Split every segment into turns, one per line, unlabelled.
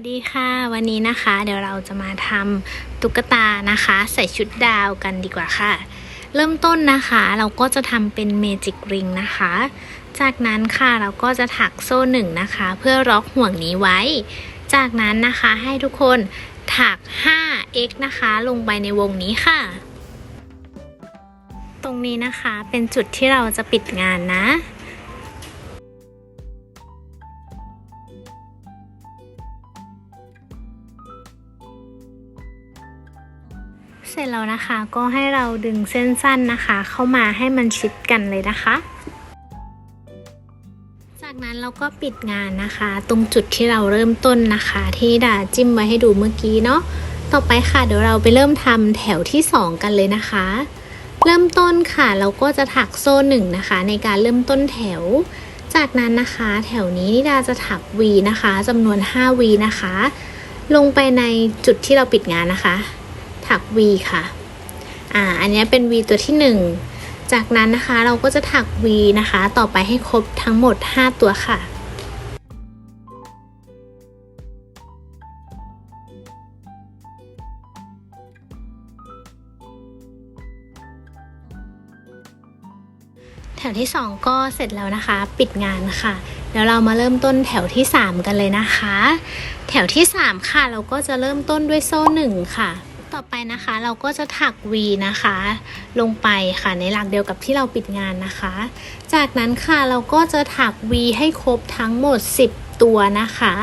วัสดีค่ะ วันนี้นะคะ เดี๋ยวเราจะมาทำตุ๊กตานะคะ ใส่ชุดดาวกันดีกว่าค่ะ เริ่มต้นนะคะ เราก็จะทำเป็นเมจิกริงนะคะ จากนั้นค่ะเราก็จะถักโซ่หนึ่งนะคะ เพื่อล็อกห่วงนี้ไว้ จากนั้นนะคะให้ทุกคนถัก 5x นะคะ ลงไปในวงนี้ค่ะ ตรงนี้นะคะเป็นจุดที่เราจะปิดงานนะ ร็จแล้วนะคะ ก็ให้เราดึงเส้นสั้นนะคะ เข้ามาให้มันชิดกันเลยนะคะ จากนั้นเราก็ปิดงานนะคะ ตรงจุดที่เราเริ่มต้นนะคะ ที่ดาจิ้มไว้ให้ดูเมื่อกี้เนาะต่อไปค่ะเดี๋ยวเราไปเริ่มทำแถวที่ 2 กันเลยนะคะ เริ่มต้นค่ะ เราก็จะถักโซ่หนึ่งนะคะ ในการเริ่มต้นแถว จากนั้นนะคะ แถวนี้นิดาจะถัก V นะคะจำนวน5 V นะคะ ลงไปในจุดที่เราปิดงานนะคะ ถัก V ค่ะ อ่า อันนี้เป็น V ตัวที่ 1 จากนั้นนะคะเราก็จะถัก V นะคะ ต่อไปให้ครบทั้งหมด 5 ตัวค่ะแถวที่ 2 ก็เสร็จแล้วนะคะ ปิดงานค่ะเดี๋ยวเรามาเริ่มต้นแถวที่ 3 กันเลยนะคะ แถวที่ 3 ค่ะ เราก็จะเริ่มต้นด้วยโซ่1ค่ะ ต่อไปนะคะเราก็จะถัก V นะคะ ลงไปค่ะในหลักเดียวกับที่เราปิดงานนะคะ จากนั้นค่ะเราก็จะถัก V ให้ครบทั้งหมด 10 ตัวนะคะ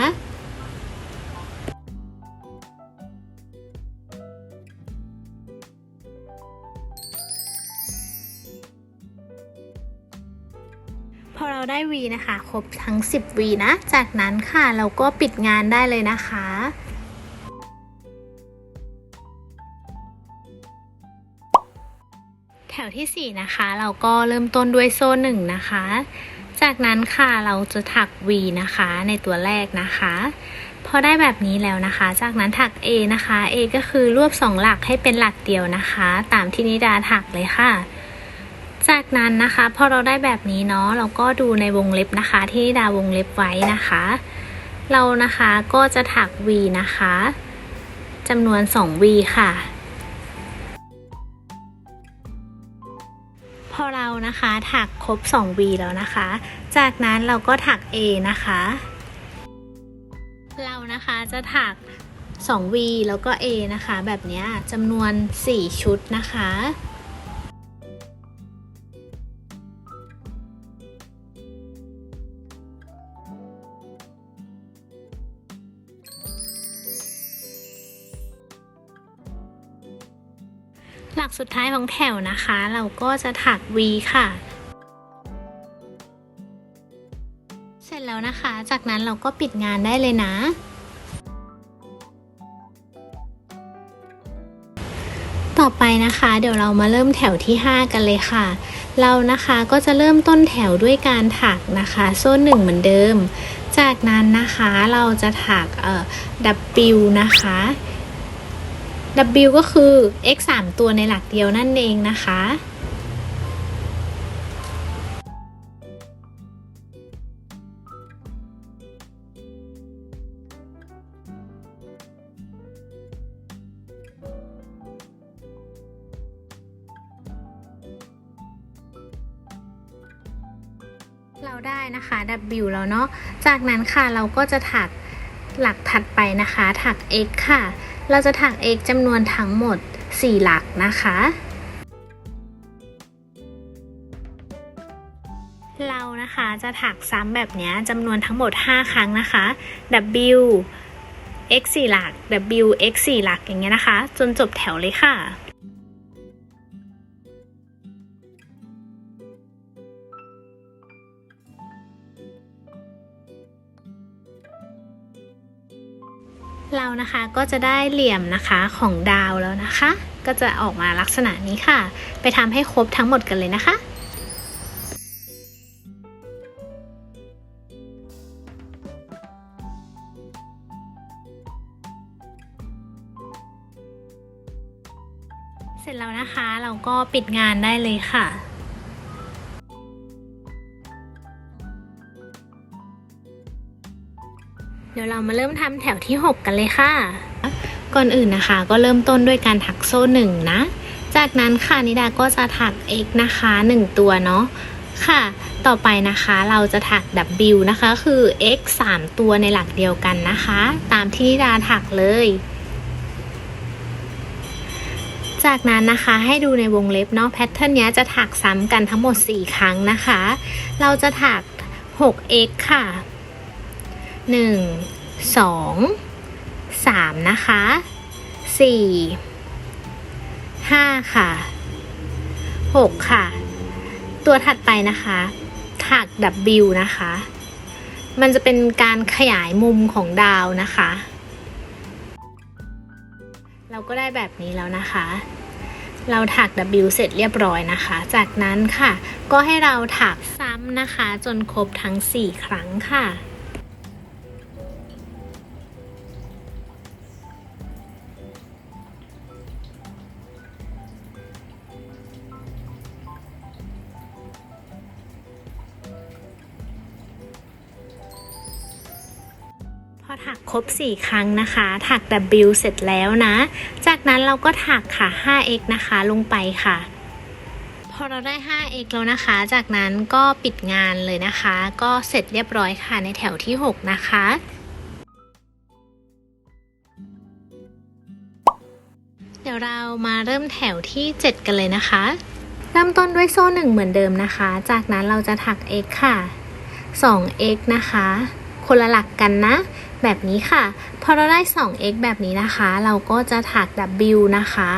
พอเราได้ V นะคะ ครบทั้ง 10 V นะ จากนั้นค่ะเราก็ปิดงานได้เลยนะคะ วที่ 4 นะคะ เราก็เริ่มต้นด้วยโซ่หนึ่งนะคะ จากนั้นค่ะเราจะถัก V นะคะในตัวแรกนะคะพอได้แบบนี้แล้วนะคะ จากนั้นถัก A นะคะ A ก็คือรวบ2หลักให้เป็นหลักเดียวนะคะ ตามที่นิดาถักเลยค่ะ จากนั้นนะคะ พอเราได้แบบนี้เนาะเราก็ดูในวงเล็บนะคะ ที่นิดาวงเล็บไว้นะคะ เรานะคะก็จะถัก V นะคะจำนวน 2 V ค่ะ นะคะ ถักครบ 2 V แล้วนะคะ จากนั้นเราก็ถัก A นะคะ เรานะคะจะถัก 2 V แล้วก็ A นะคะ แบบนี้จำนวน 4 ชุดนะคะ สุดท้ายของแถวนะคะ เราก็จะถัก V ค่ะ เสร็จแล้วนะคะ จากนั้นเราก็ปิดงานได้เลยนะต่อไปนะคะเดี๋ยวเรามาเริ่มแถวที่ 5 กันเลยค่ะ เรานะคะก็จะเริ่มต้นแถวด้วยการถักนะคะ โซ่หนึ่งเหมือนเดิม จากนั้นนะคะเราจะถักเอ่อ W นะคะ W ก็คือ x 3ตัวในหลักเดียวนั่นเองนะคะ เราได้นะคะ W แล้วเนาะ จากนั้นค่ะเราก็จะถักหลักถัดไปนะคะ ถัก x ค่ะ เราจะถัก x จำนวนทั้งหมด 4 หลักนะคะ เรานะคะจะถักซ้ำแบบนี้จำนวนทั้งหมด 5 ครั้งนะคะ W x 4 หลัก W x 4 หลักอย่างเงี้ยนะคะ จนจบแถวเลยค่ะ เรานะคะก็จะได้เหลี่ยมนะคะของดาวแล้วนะคะ ก็จะออกมาลักษณะนี้ค่ะ ไปทำให้ครบทั้งหมดกันเลยนะคะเสร็จแล้วนะคะเราก็ปิดงานได้เลยค่ะ ยวเรามาเริ่มทำแถวที่ 6 กันเลยค่ะ ก่อนอื่นนะคะ ก็เริ่มต้นด้วยการถักโซ่หนึ่งนะ จากนั้นค่ะนิดาก็จะถัก x นะคะ 1 ตัวเนาะค่ะ ต่อไปนะคะเราจะถัก w นะคะ คือ x 3 ตัวในหลักเดียวกันนะคะ ตามที่นิดาถักเลย จากนั้นนะคะให้ดูในวงเล็บเนาะแพทเทิร์นนี้จะถักซ้ำกันทั้งหมด 4 ครั้งนะคะ เราจะถัก 6x ค่ะ 1 2 3นะคะ4 5ค่ะ6ค่ะ ตัวถัดไปนะคะถัก W นะคะ มันจะเป็นการขยายมุมของดาวนะคะ เราก็ได้แบบนี้แล้วนะคะ เราถัก W เสร็จเรียบร้อยนะคะ จากนั้นค่ะ ก็ให้เราถักซ้ำนะคะ จนครบทั้ง 4 ครั้งค่ะ พอถักครบ 4 ครั้งนะคะ ถัก W เสร็จแล้วนะ จากนั้นเราก็ถักค่ะ 5x นะคะลงไปค่ะ พอเราได้ 5x แล้วนะคะ จากนั้นก็ปิดงานเลยนะคะ ก็เสร็จเรียบร้อยค่ะในแถวที่ 6 นะคะเดี๋ยวเรามาเริ่มแถวที่ 7 กันเลยนะคะ เริ่มต้นด้วยโซ่1เหมือนเดิมนะคะ จากนั้นเราจะถัก x ค่ะ 2x นะคะ คนละหลักกันนะ แบบนี้ค่ะ พอเราได้ 2x แบบนี้นะคะ เราก็จะถัก w นะคะ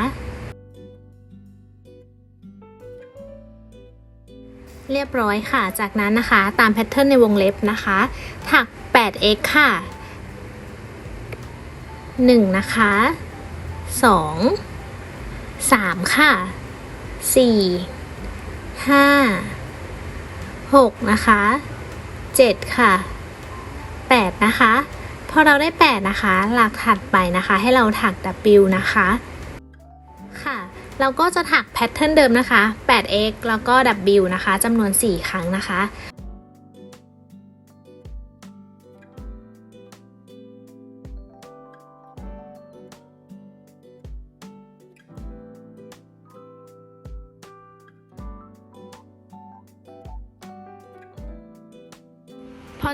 เรียบร้อยค่ะ จากนั้นนะคะตามแพทเทิร์นในวงเล็บนะคะ ถัก 8x ค่ะ 1 นะคะ 2 3 ค่ะ 4 5 6 นะคะ 7 ค่ะ 8 นะคะ พอเราได้ 8 นะคะ หลักถัดไปนะคะ ให้เราถัก W นะคะ ค่ะ เราก็จะถักแพทเทิร์นเดิมนะคะ 8x แล้วก็ W นะคะจำนวน 4 ครั้งนะคะ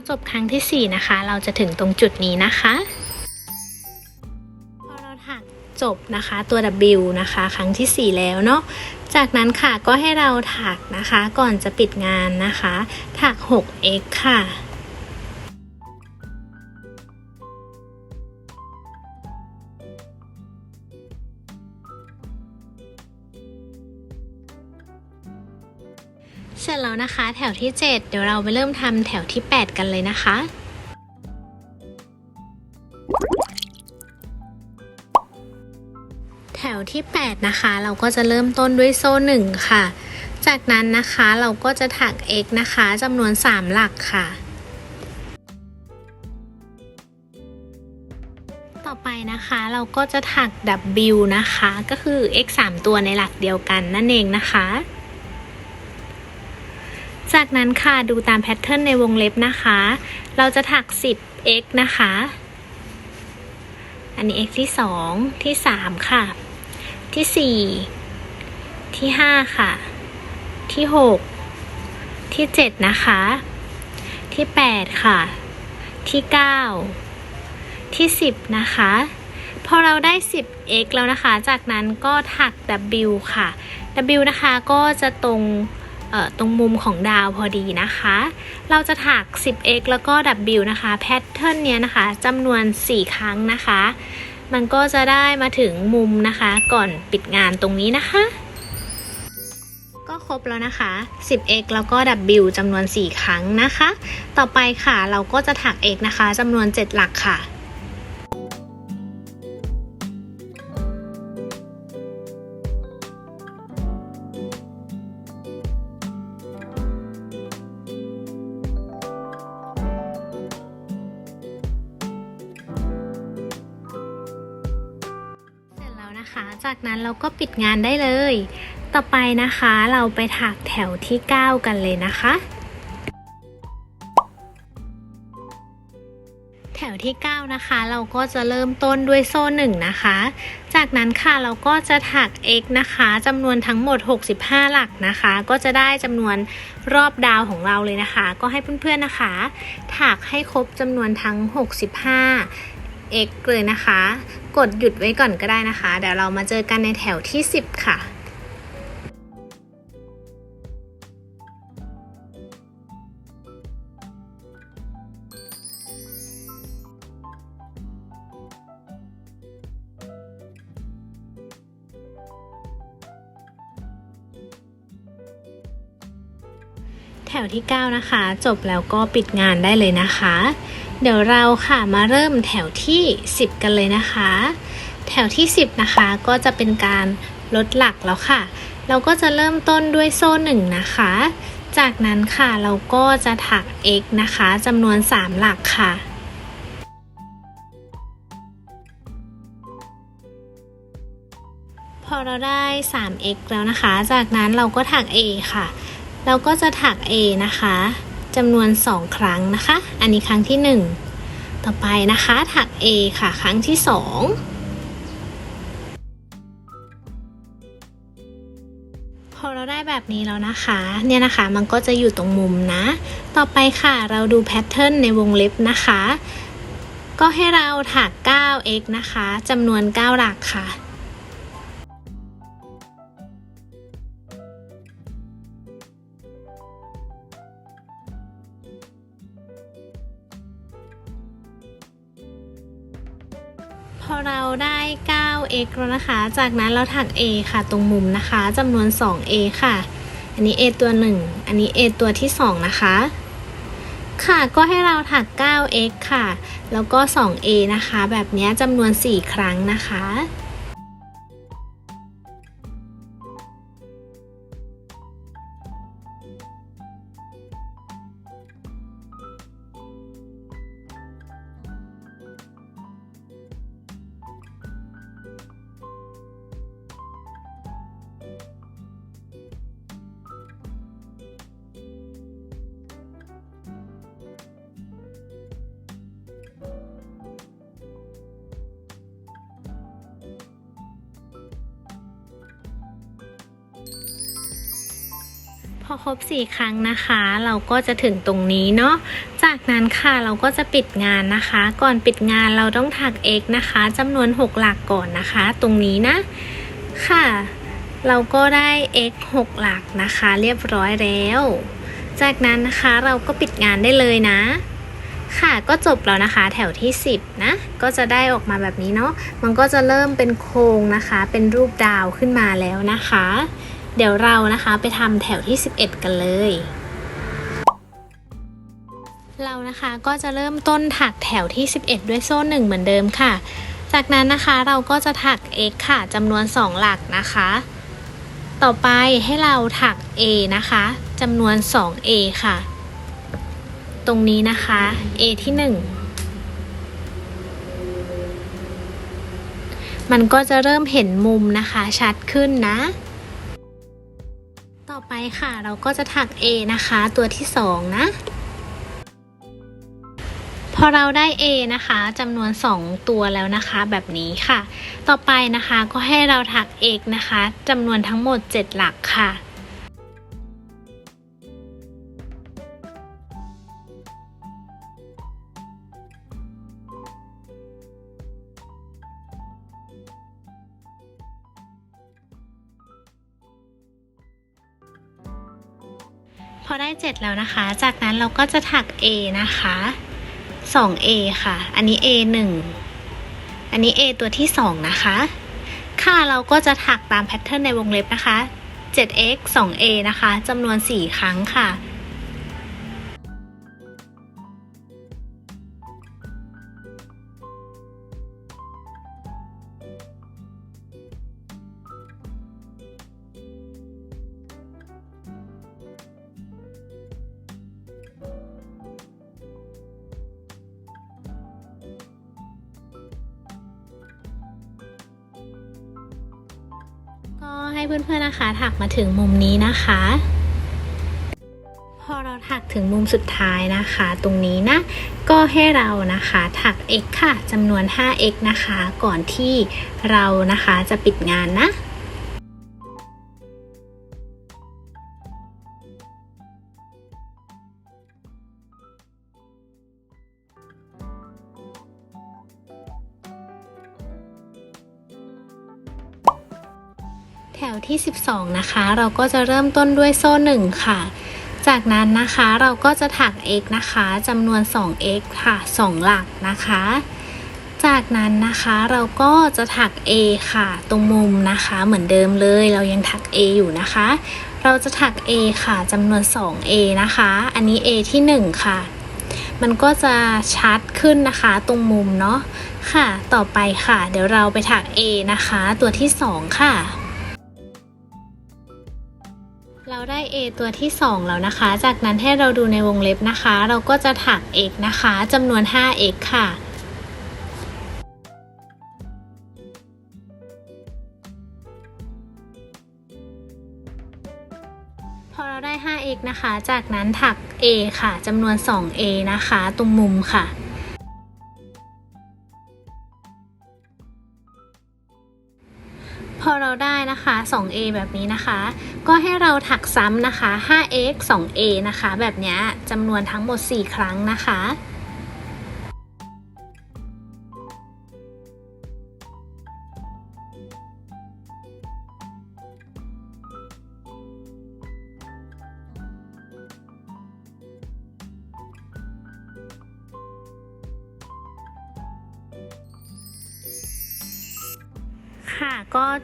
จบครั้งที่ 4 นะคะ เราจะถึงตรงจุดนี้นะคะพอเราถักจบนะคะตัว W นะคะ ครั้งที่ 4 แล้วเนาะจากนั้นค่ะก็ให้เราถักนะคะ ก่อนจะปิดงานนะคะ ถัก 6x ค่ะ ร็จแล้วนะคะ แถวที่ 7 เดี๋ยวเราไปเริ่มทำแถวที่ 8 กันเลยนะคะแถวที่ 8 นะคะ เราก็จะเริ่มต้นด้วยโซ่ 1 ค่ะ จากนั้นนะคะเราก็จะถัก x นะคะจำนวน 3 หลักค่ะ ต่อไปนะคะเราก็จะถัก w นะคะ ก็คือ x 3 ตัวในหลักเดียวกันนั่นเองนะคะ จากนั้นค่ะดูตามแพทเทิร์นในวงเล็บนะคะ เราจะถัก 10x นะคะ อันนี้ x ที่ 2 ที่ 3 ค่ะ ที่ 4 ที่ 5 ค่ะ ที่ 6 ที่ 7 นะคะ ที่ 8 ค่ะ ที่ 9 ที่ 10 นะคะพอเราได้ 10x แล้วนะคะ จากนั้นก็ถัก w ค่ะ w นะคะก็จะตรง ตรงมุมของดาวพอดีนะคะ เราจะถัก 10x แล้วก็ w นะคะ แพทเทิร์นเนี้ยนะคะจำนวน 4 ครั้งนะคะ มันก็จะได้มาถึงมุมนะคะ ก่อนปิดงานตรงนี้นะคะ ก็ครบแล้วนะคะ 10x แล้วก็ w จำนวน 4 ครั้งนะคะ ต่อไปค่ะเราก็จะถัก x นะคะจำนวน 7 หลักค่ะ จากนั้นเราก็ปิดงานได้เลย ต่อไปนะคะเราไปถักแถวที่ 9 กันเลยนะคะ แถวที่ 9 นะคะ เราก็จะเริ่มต้นด้วยโซ่หนึ่งนะคะ จากนั้นค่ะเราก็จะถัก x นะคะจำนวนทั้งหมด 65 หลักนะคะ ก็จะได้จำนวนรอบดาวของเราเลยนะคะ ก็ให้เพื่อนๆนะคะ ถักให้ครบจำนวนทั้ง 65 x เลยนะคะ กดหยุดไว้ก่อนก็ได้นะคะ เดี๋ยวเรามาเจอกันในแถวที่ 10 ค่ะแถวที่ 9 นะคะ จบแล้วก็ปิดงานได้เลยนะคะ เดี๋ยวเราค่ะมาเริ่มแถวที่ 10 กันเลยนะคะ แถวที่ 10 นะคะก็จะเป็นการลดหลักแล้วค่ะ เราก็จะเริ่มต้นด้วยโซ่หนึ่งนะคะ จากนั้นค่ะเราก็จะถัก x นะคะจำนวน 3 หลักค่ะพอเราได้ 3x แล้วนะคะ จากนั้นเราก็ถัก a ค่ะ เราก็จะถัก A นะคะ จำนวน 2 ครั้งนะคะ อันนี้ครั้งที่ 1 ต่อไปนะคะถัก A ค่ะ ครั้งที่ 2 พอเราได้แบบนี้แล้วนะคะ เนี่ยนะคะมันก็จะอยู่ตรงมุมนะ ต่อไปค่ะเราดูแพทเทิร์นในวงเล็บนะคะ ก็ให้เราถัก 9x นะคะจำนวน 9 หลักค่ะ เราได้ 9x แล้วนะคะ จากนั้นเราถัก a ค่ะ ตรงมุมนะคะจำนวน 2a ค่ะ อันนี้ a ตัว 1 อันนี้ a ตัวที่ 2 นะคะ ค่ะ ก็ให้เราถัก 9x ค่ะ แล้วก็ 2a นะคะ แบบนี้จำนวน 4 ครั้งนะคะ 4 ครั้งนะคะ เราก็จะถึงตรงนี้เนาะจากนั้นค่ะเราก็จะปิดงานนะคะ ก่อนปิดงานเราต้องถัก x นะคะจำนวน 6 หลักก่อนนะคะ ตรงนี้นะค่ะ เราก็ได้ x 6 หลักนะคะ เรียบร้อยแล้ว จากนั้นนะคะเราก็ปิดงานได้เลยนะค่ะก็จบแล้วนะคะแถวที่ 10นะก็จะได้ออกมาแบบนี้เนาะมันก็จะเริ่มเป็นโครงนะคะ เป็นรูปดาวขึ้นมาแล้วนะคะ เดี๋ยวเรานะคะไปทำแถวที่ 11 กันเลย เรานะคะก็จะเริ่มต้นถักแถวที่ 11 ด้วยโซ่หนึ่งเหมือนเดิมค่ะ จากนั้นนะคะเราก็จะถัก x ค่ะจำนวน 2 หลักนะคะ ต่อไปให้เราถัก a นะคะจำนวน 2a ค่ะ ตรงนี้นะคะ a ที่ 1มันก็จะเริ่มเห็นมุมนะคะชัดขึ้นนะ ต่อไปค่ะเราก็จะถัก A นะคะ ตัวที่ 2 นะ พอเราได้ A นะคะจำนวน 2 ตัวแล้วนะคะ แบบนี้ค่ะ ต่อไปนะคะก็ให้เราถัก x นะคะจำนวนทั้งหมด 7 หลักค่ะ พอได้7แล้วนะคะ จากนั้นเราก็จะถัก A นะคะ 2A ค่ะ อันนี้ A 1อันนี้ A ตัวที่ 2 นะคะ ค่ะเราก็จะถักตามแพทเทิร์นในวงเล็บนะคะ 7x 2a นะคะจำนวน 4 ครั้งค่ะ เพื่อนๆนะคะ ถักมาถึงมุมนี้นะคะ พอเราถักถึงมุมสุดท้ายนะคะ ตรงนี้นะ ก็ให้เรานะคะถัก x ค่ะจำนวน 5x นะคะ ก่อนที่เรานะคะจะปิดงานนะ แถวที่ 12 นะคะ เราก็จะเริ่มต้นด้วยโซ่ 1 ค่ะ จากนั้นนะคะเราก็จะถัก x นะคะจำนวน 2x ค่ะ 2 หลักนะคะ จากนั้นนะคะเราก็จะถัก a ค่ะ ตรงมุมนะคะเหมือนเดิมเลย เรายังถัก a อยู่นะคะ เราจะถัก a ค่ะจำนวน 2a นะคะ อันนี้ a ที่ 1 ค่ะ มันก็จะชัดขึ้นนะคะตรงมุมเนาะค่ะ ต่อไปค่ะ เดี๋ยวเราไปถัก a นะคะ ตัวที่ 2 ค่ะ ได้ a ตัวที่ 2 แล้วนะคะ จากนั้นให้เราดูในวงเล็บนะคะ เราก็จะถัก x นะคะจำนวน 5x ค่ะพอเราได้ 5x นะคะ จากนั้นถัก a ค่ะจำนวน 2a นะคะ ตรงมุมค่ะ พอเราได้นะคะ 2a แบบนี้นะคะ ก็ให้เราถักซ้ำนะคะ 5x 2a นะคะ แบบนี้จำนวนทั้งหมด 4 ครั้งนะคะ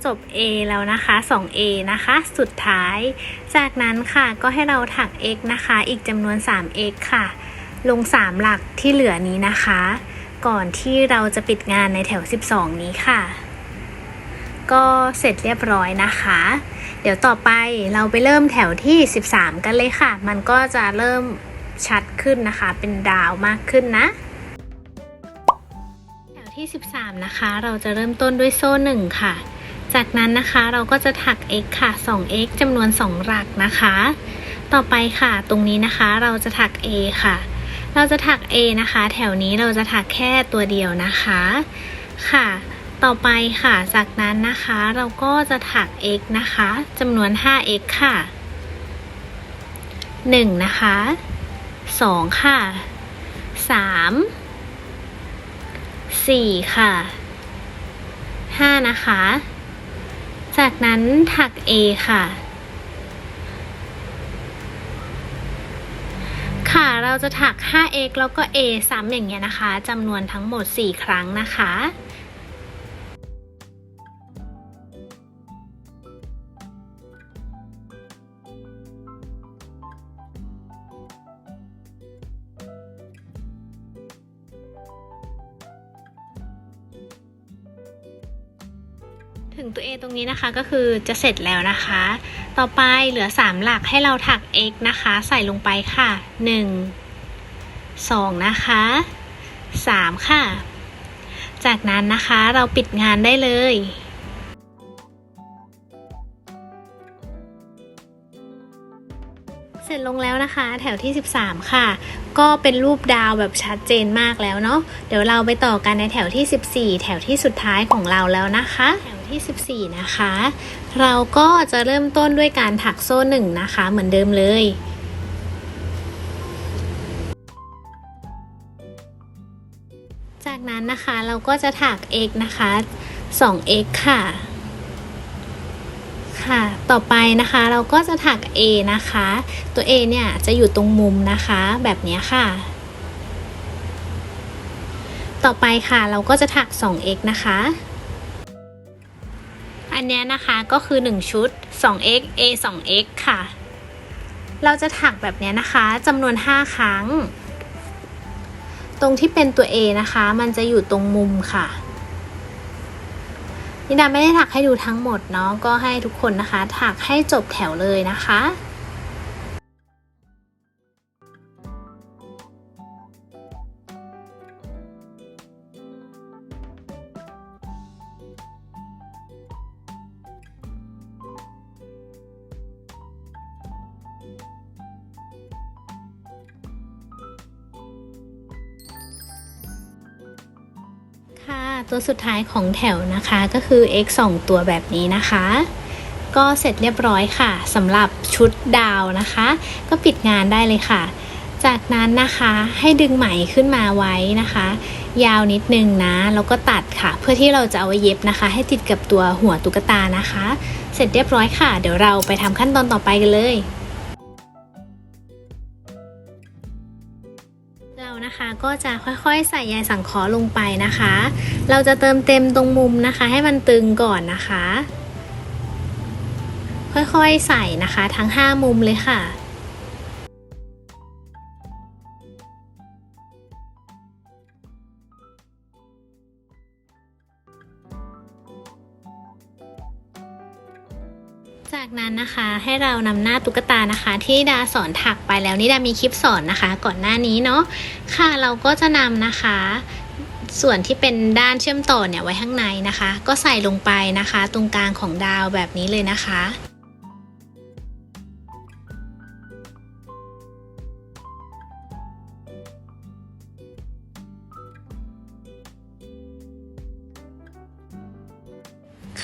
จบ A แล้วนะคะ 2A นะคะ สุดท้าย จากนั้นค่ะก็ให้เราถัก x นะคะ อีกจำนวน 3x ค่ะ ลง 3 หลักที่เหลือนี้นะคะ ก่อนที่เราจะปิดงานในแถว 12 นี้ค่ะ ก็เสร็จเรียบร้อยนะคะ เดี๋ยวต่อไปเราไปเริ่มแถวที่ 13 กันเลยค่ะ มันก็จะเริ่มชัดขึ้นนะคะ เป็นดาวมากขึ้นนะแถวที่ 13 นะคะ เราจะเริ่มต้นด้วยโซ่ 1 ค่ะ จากนั้นนะคะเราก็จะถัก x ค่ะ 2x จำนวน 2 หลักนะคะ ต่อไปค่ะตรงนี้นะคะเราจะถัก a ค่ะ เราจะถัก a นะคะ แถวนี้เราจะถักแค่ตัวเดียวนะคะ ค่ะ ต่อไปค่ะ จากนั้นนะคะเราก็จะถัก x นะคะจำนวน 5x ค่ะ 1 นะคะ 2 ค่ะ3สี่ค่ะห้านะคะ จากนั้นถัก A ค่ะ ค่ะเราจะถัก 5x แล้วก็ A ซ้ำอย่างเงี้ยนะคะจำนวนทั้งหมด 4 ครั้งนะคะ รงนี้นะคะก็คือจะเสร็จแล้วนะคะ ต่อไปเหลือ 3 หลักให้เราถัก x นะคะ ใส่ลงไปค่ะ 1 2 นะคะ 3 ค่ะ จากนั้นนะคะเราปิดงานได้เลยเสร็จลงแล้วนะคะ แถวที่ 13 ค่ะ ก็เป็นรูปดาวแบบชัดเจนมากแล้วเนาะเดี๋ยวเราไปต่อกันในแถวที่ 14 แถวที่สุดท้ายของเราแล้วนะคะแถว ที่ 14 นะคะ เราก็จะเริ่มต้นด้วยการถักโซ่หนึ่งนะคะ เหมือนเดิมเลยจากนั้นนะคะเราก็จะถัก x นะคะ 2x ค่ะ ค่ะ ต่อไปนะคะเราก็จะถัก A นะคะ ตัว A เนี่ยจะอยู่ตรงมุมนะคะแบบนี้ค่ะ ต่อไปค่ะเราก็จะถัก 2x นะคะ อันนี้นะคะก็คือ 1 ชุด 2x A 2x ค่ะ เราจะถักแบบนี้นะคะจำนวน 5 ครั้ง ตรงที่เป็นตัว A นะคะ มันจะอยู่ตรงมุมค่ะนิดาไม่ได้ถักให้ดูทั้งหมดเนาะก็ให้ทุกคนนะคะ ถักให้จบแถวเลยนะคะ ตัวสุดท้ายของแถวนะคะก็คือ x 2 ตัวแบบนี้นะคะ ก็เสร็จเรียบร้อยค่ะสำหรับชุดดาวนะคะ ก็ปิดงานได้เลยค่ะ จากนั้นนะคะให้ดึงไหมขึ้นมาไว้นะคะ ยาวนิดนึงนะแล้วก็ตัดค่ะ เพื่อที่เราจะเอาไว้เย็บนะคะ ให้ติดกับตัวหัวตุ๊กตานะคะ เสร็จเรียบร้อยค่ะ เดี๋ยวเราไปทำขั้นตอนต่อไปกันเลย ก็จะค่อยๆ ใส่ใยสังเคราะห์ลงไปนะคะ เราจะเติมเต็มตรงมุมนะคะ ให้มันตึงก่อนนะคะ ค่อยๆ ใส่นะคะ ทั้ง 5 มุมเลยค่ะ จากนั้นนะคะให้เรานำหน้าตุ๊กตานะคะ ที่ดาสอนถักไปแล้วนี่ดามีคลิปสอนนะคะ ก่อนหน้านี้เนาะค่ะเราก็จะนำนะคะ ส่วนที่เป็นด้านเชื่อมต่อเนี่ยไว้ข้างในนะคะ ก็ใส่ลงไปนะคะ ตรงกลางของดาวแบบนี้เลยนะคะ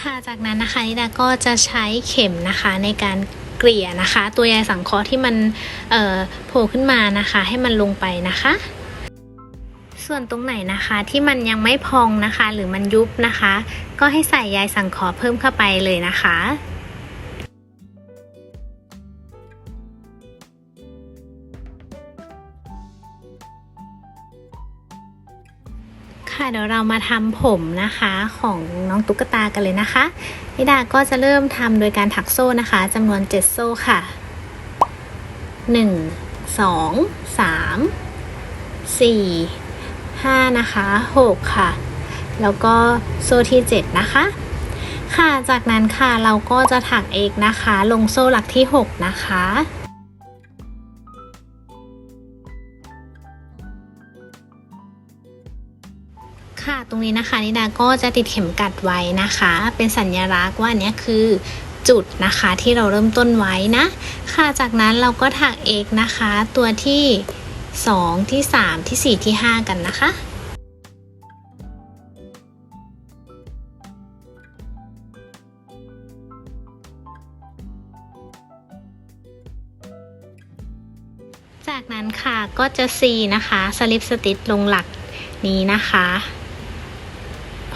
ค่ะจากนั้นนะคะนิดาก็จะใช้เข็มนะคะในการเกลี่ยนะคะ ตัวใยสังเคราะห์ที่มันโผล่ขึ้นมานะคะ ให้มันลงไปนะคะ ส่วนตรงไหนนะคะที่มันยังไม่พองนะคะ หรือมันยุบนะคะ ก็ให้ใส่ใยสังเคราะห์เพิ่มเข้าไปเลยนะคะ เดี๋ยวเรามาทำผมนะคะของน้องตุ๊กตากันเลยนะคะนิดาก็จะเริ่มทำโดยการถักโซ่นะคะจำนวน 7 โซ่ค่ะ 1 2 3 4 5 นะคะ 6 ค่ะ แล้วก็โซ่ที่ 7 นะคะ ค่ะจากนั้นค่ะเราก็จะถักเอกนะคะ ลงโซ่หลักที่ 6 นะคะ ตรงนี้นะคะนิดาก็จะติดเข็มกัดไว้นะคะ เป็นสัญลักษณ์ว่าอันเนี้ยคือจุดนะคะที่เราเริ่มต้นไว้นะ ค่ะจากนั้นเราก็ถักเอกนะคะ ตัวที่ 2 ที่ 3 ที่ 4 ที่ 5 กันนะคะจากนั้นค่ะก็จะ C นะคะสลิปสติชลงหลักนี้นะคะ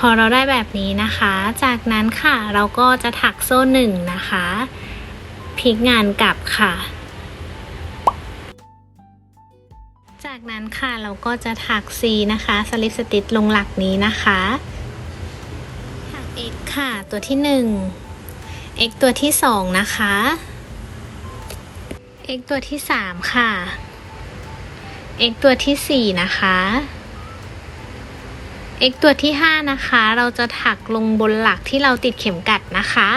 พอเราได้แบบนี้นะคะ จากนั้นค่ะเราก็จะถักโซ่หนึ่งนะคะพลิกงานกลับค่ะ จากนั้นค่ะเราก็จะถัก C นะคะสลิปสติชลงหลักนี้นะคะ ถัก X ค่ะตัวที่ 1 X ตัวที่ 2 นะคะ X ตัวที่ 3 ค่ะ X ตัวที่ 4 นะคะ x ตัวที่ 5 นะคะ เราจะถักลงบนหลักที่เราติดเข็มกัดนะคะ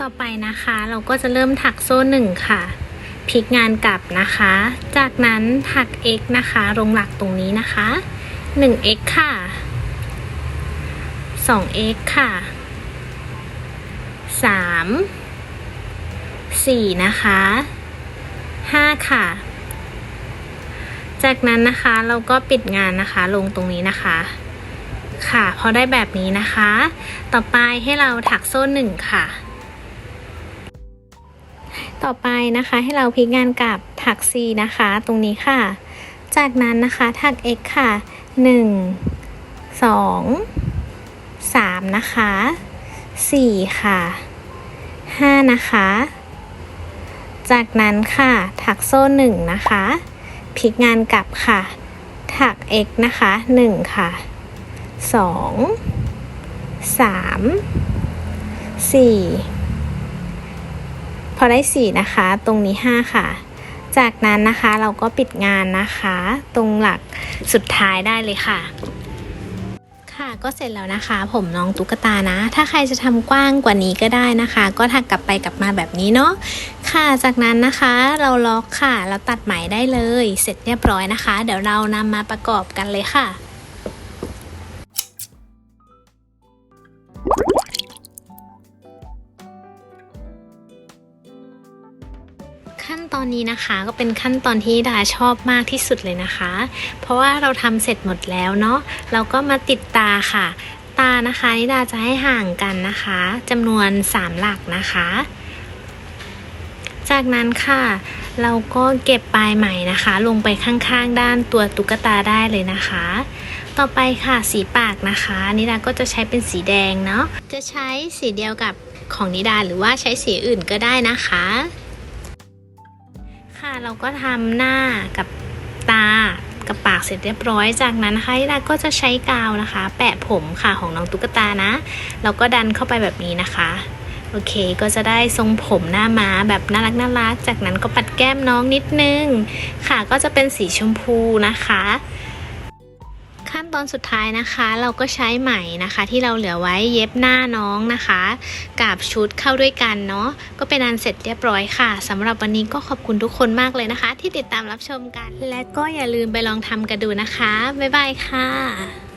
ต่อไปนะคะเราก็จะเริ่มถักโซ่หนึ่งค่ะพลิกงานกลับนะคะ จากนั้นถัก x นะคะ ลงหลักตรงนี้นะคะ 1x ค่ะ 2x ค่ะ 3 4 นะคะ 5 ค่ะ จากนั้นนะคะเราก็ปิดงานนะคะลงตรงนี้นะคะ ค่ะ พอได้แบบนี้นะคะ ต่อไปให้เราถักโซ่หนึ่งค่ะ ต่อไปนะคะให้เราพลิกงานกับถัก C นะคะ ตรงนี้ค่ะ จากนั้นนะคะถัก X ค่ะ 1 2 3 นะคะ 4 ค่ะ 5 นะคะ จากนั้นค่ะ ถักโซ่หนึ่งนะคะพลิกงานกลับค่ะ ถัก x นะคะหนึ่งค่ะสองสามสี่พอได้สี่นะคะ ตรงนี้ห้าค่ะ จากนั้นนะคะเราก็ปิดงานนะคะ ตรงหลักสุดท้ายได้เลยค่ะ ค่ะก็เสร็จแล้วนะคะ ผมน้องตุ๊กตานะ ถ้าใครจะทำกว้างกว่านี้ก็ได้นะคะ ก็ถักกลับไปกลับมาแบบนี้เนาะ ค่ะ จากนั้นนะคะเราล็อกค่ะ เราตัดไหมได้เลย เสร็จเรียบร้อยนะคะ เดี๋ยวเรานำมาประกอบกันเลยค่ะขั้นตอนนี้นะคะก็เป็นขั้นตอนที่ดาชอบมากที่สุดเลยนะคะ เพราะว่าเราทำเสร็จหมดแล้วเนาะเราก็มาติดตาค่ะ ตานะคะนิดาจะให้ห่างกันนะคะจำนวน 3 หลักนะคะ จากนั้นค่ะ เราก็เก็บปลายไหมนะคะ ลงไปข้างๆ ด้านตัวตุ๊กตาได้เลยนะคะ ต่อไปค่ะสีปากนะคะนิดาก็จะใช้เป็นสีแดงเนาะจะใช้สีเดียวกับของนิดาหรือว่าใช้สีอื่นก็ได้นะคะ ค่ะเราก็ทำหน้ากับตากับปากเสร็จเรียบร้อยจากนั้นนะคะนิดาก็จะใช้กาวนะคะ แปะผมค่ะของน้องตุ๊กตานะ เราก็ดันเข้าไปแบบนี้นะคะ โอเคก็จะได้ทรงผมหน้าม้าแบบน่ารักน่ารัก จากนั้นก็ปัดแก้มน้องนิดนึง ค่ะก็จะเป็นสีชมพูนะคะ ขั้นตอนสุดท้ายนะคะ เราก็ใช้ไหมนะคะ ที่เราเหลือไว้เย็บหน้าน้องนะคะ กับชุดเข้าด้วยกันเนาะก็เป็นอันเสร็จเรียบร้อยค่ะสำหรับวันนี้ก็ขอบคุณทุกคนมากเลยนะคะ ที่ติดตามรับชมกัน และก็อย่าลืมไปลองทำกันดูนะคะบ๊ายบายค่ะ